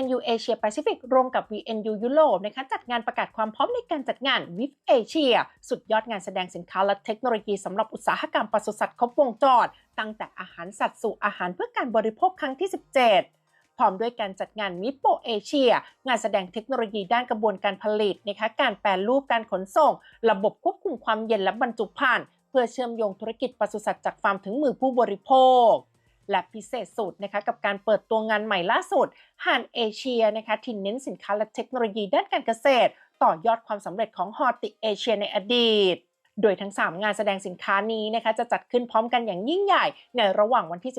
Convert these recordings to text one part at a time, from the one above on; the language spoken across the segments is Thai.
VNU Asia Pacific รวมกับ VNU ยุโรปนะคะจัดงานประกาศความพร้อมในการจัดงาน WIF Asia สุดยอดงานแสดงสินค้าและเทคโนโลยีสำหรับอุตสาหกรรมปศุสัตว์ครบวงจร ตั้งแต่อาหารสัตว์สู่อาหารเพื่อการบริโภคครั้งที่ 17พร้อมด้วยการจัดงานมิโปเอเชีย งานแสดงเทคโนโลยีด้านกระบวนการผลิตนะคะการแปรรูปการขนส่ง ระบบควบคุมความเย็นและบรรจุภัณฑ์เพื่อเชื่อมโยงธุรกิจปศุสัตว์จากฟาร์มถึงมือผู้บริโภค และพิเศษสุดนะคะกับการเปิดตัวงานใหม่ล่าสุดฮานเอเชียนะคะที่เน้นสินค้าและเทคโนโลยีด้านการเกษตร ต่อยอดความสำเร็จของฮอติเอเชียในอดีตโดยทั้ง 3 งานแสดงสินค้านี้นะคะจะจัดขึ้นพร้อมกันอย่างยิ่งใหญ่ ในระหว่างวันที่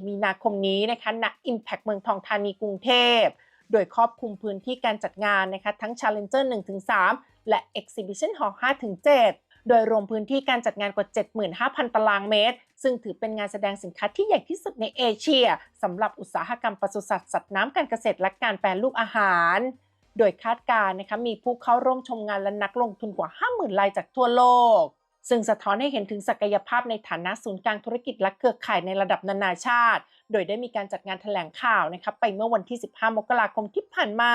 12-14 มีนาคมนี้นะคะณ Impact เมืองทองธานีกรุงเทพ โดยครอบคลุมพื้นที่การจัดงานนะคะทั้ง Challenger 1-3 และ Exhibition Hall 5-7 โดยรวมพื้นที่การจัดงานกว่า 75,000 ตารางเมตร ซึ่งถือเป็นงานแสดงสินค้าที่ใหญ่ที่สุดในเอเชียสำหรับอุตสาหกรรมปศุสัตว์สัตว์น้ำการเกษตรและการแปรรูปอาหาร โดยคาดการณ์นะคะมีผู้เข้าร่วมชมงานและนักลงทุนกว่า 50,000รายจากทั่วโลก ซึ่งสะท้อนให้เห็นถึงศักยภาพในฐานะศูนย์กลางธุรกิจและเครือข่ายในระดับนานาชาติ โดยได้มีการจัดงานแถลงข่าวนะคะไปเมื่อวันที่ 15 มกราคมที่ผ่านมา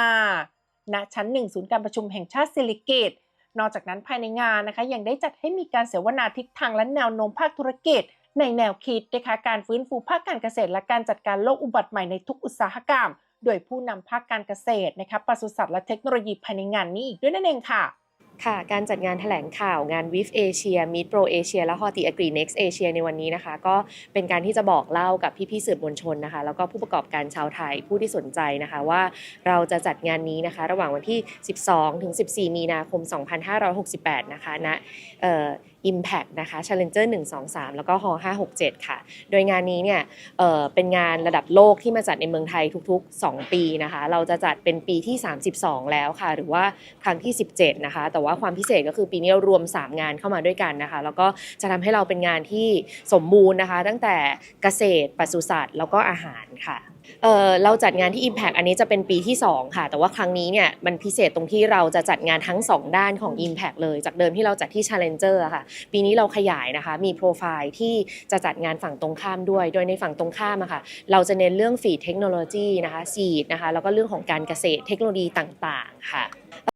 ณชั้น 1 ศูนย์การประชุมแห่งชาติสิริกิติ์ นอกจากนั้นภายในงานนะคะยังได้จัดให้มีการเสวนาทิศทางและแนวโน้มภาคธุรกิจ ในแนวคิดนะคะการฟื้นฟูภาคการเกษตร และการจัดการโรคอุบัติใหม่ในทุกอุตสาหกรรม โดยผู้นำภาคการเกษตรนะคะปศุสัตว์และเทคโนโลยีภายในงานนี้อีกด้วยนั่นเองค่ะ ค่ะการจัดงานแถลงข่าวงาน WIF Asia Meet Pro Asia และ Horti Agri Next Asia ในวันนี้นะคะ ก็เป็นการที่จะบอกเล่ากับพี่ๆสื่อมวลชนนะคะ แล้วก็ผู้ประกอบการชาวไทยผู้ที่สนใจนะคะว่าเราจะจัดงานนี้นะคะ ระหว่างวันที่ 12 ถึง 14 มีนาคม 2568 นะคะณนะ Impact นะคะ Challenger 123 แล้วก็ h 567 ค่ะ โดยงานนี้เนี่ยเเป็นงานระดับโลกที่มาจัดในเมืองไทยทุกๆ 2 ปีนะคะ เราจะจัดเป็นปีที่ 32 แล้วค่ะ หรือว่าครั้งที่ 17 นะคะ แต่ว่าความพิเศษก็คือปีนี้เรารวม 3 งานเข้ามาด้วยกันนะคะ แล้วก็จะทำให้เราเป็นงานที่สมบูรณ์นะคะ ตั้งแต่เกษตรปศุสัตว์แล้วก็อาหารค่ะ เออเราจัดงานที่ Impact อันนี้จะเป็นปีที่ 2 ค่ะ แต่ว่าครั้งนี้เนี่ยมันพิเศษตรงที่เราจะจัดงานทั้ง 2 ด้านของ Impact เลย จากเดิมที่เราจัดที่ Challenger ค่ะ ปีนี้เราขยายนะคะ มีโปรไฟล์ที่จะจัดงานฝั่งตรงข้ามด้วย โดยในฝั่งตรงข้ามอะค่ะ เราจะเน้นเรื่องฟีดเทคโนโลยีนะคะซีดนะคะ แล้วก็เรื่องของการเกษตรเทคโนโลยีต่างๆ ค่ะ